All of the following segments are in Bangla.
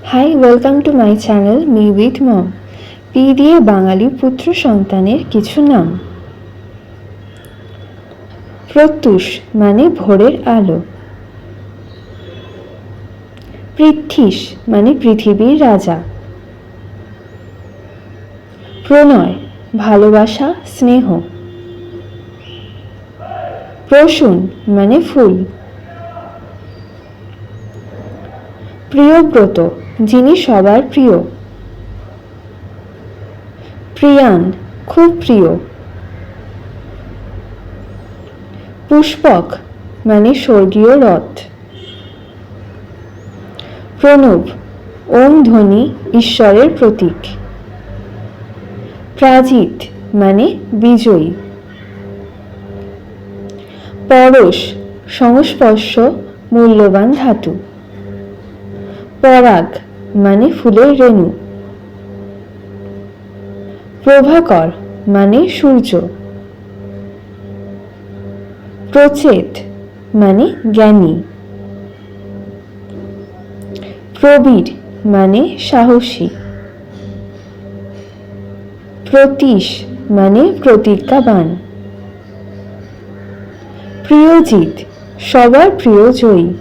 Hi welcome to my channel me with mom P দিয়ে বাঙালি পুত্র সন্তানের কিছু নাম প্রত্যুষ মানে ভোরের আলো পৃথ্বীশ মানে পৃথিবীর রাজা প্রণয় ভালোবাসা স্নেহ প্রসূন মানে ফুল প্রিয়ব্রত যিনি সবার প্রিয়। প্রিয়ান, খুব প্রিয়। পুষ্পক মানে স্বর্গীয় রথ। প্রণব, ওম ধ্বনি, ঈশ্বরের প্রতীক। প্রাজিত মানে বিজয়ী। পরশ, সংস্পর্শ, মূল্যবান ধাতু। পরাগ মানে ফুলের রেণু। প্রভাকর মানে সূর্য। প্রচেত মানে জ্ঞানী। প্রবীর মানে সাহসী। প্রতীশ মানে প্রতিজ্ঞাবান। প্রিয়জিৎ সবার প্রিয় জয়ী।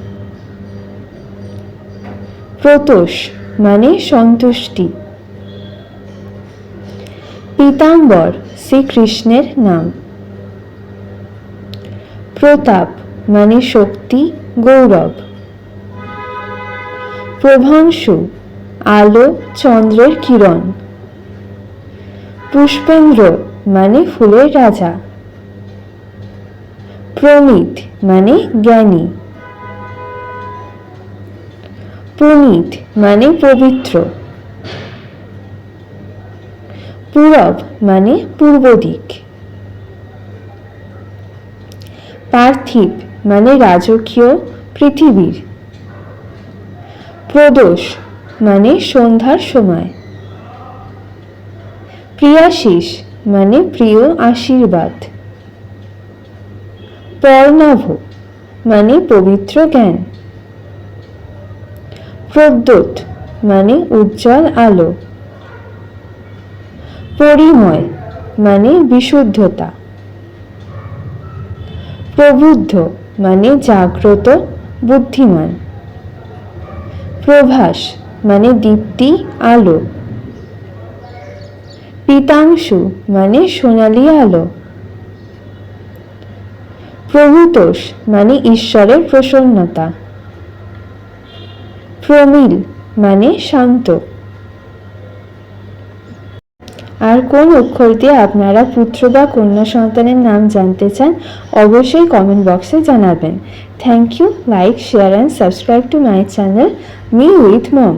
প্রতোষ মানে সন্তুষ্টি। পীতাম্বর শ্রীকৃষ্ণের নাম। প্রতাপ মানে শক্তি, গৌরব। প্রভাংশু আলো, চন্দ্রের কিরণ। পুষ্পেন্দ্র মানে ফুলের রাজা। প্রমিত মানে জ্ঞানী। পুনিত মানে পবিত্র। পূরব মানে পূর্ব দিক পার্থিব মানে রাজকীয় পৃথিবীর। প্রদোষ মানে সন্ধ্যার সময়। প্রিয়াশিস মানে প্রিয় আশীর্বাদ। পর্ণাভ মানে পবিত্র জ্ঞান। প্রদ্যোৎ মানে উজ্জ্বল আলো। পরিময় মানে বিশুদ্ধতা। প্রবুদ্ধ মানে জাগ্রত, বুদ্ধিমান। প্রভাস মানে দীপ্তি, আলো। পিতাংশু মানে সোনালি আলো। প্রভুতোষ মানে ঈশ্বরের প্রসন্নতা। প্রমিল মানে শান্ত। আর কোন অক্ষর দিয়ে আপনারা পুত্র বা কন্যা সন্তানের নাম জানতে চান, অবশ্যই কমেন্ট বক্সে জানাবেন। Thank you like share and subscribe to my channel me with mom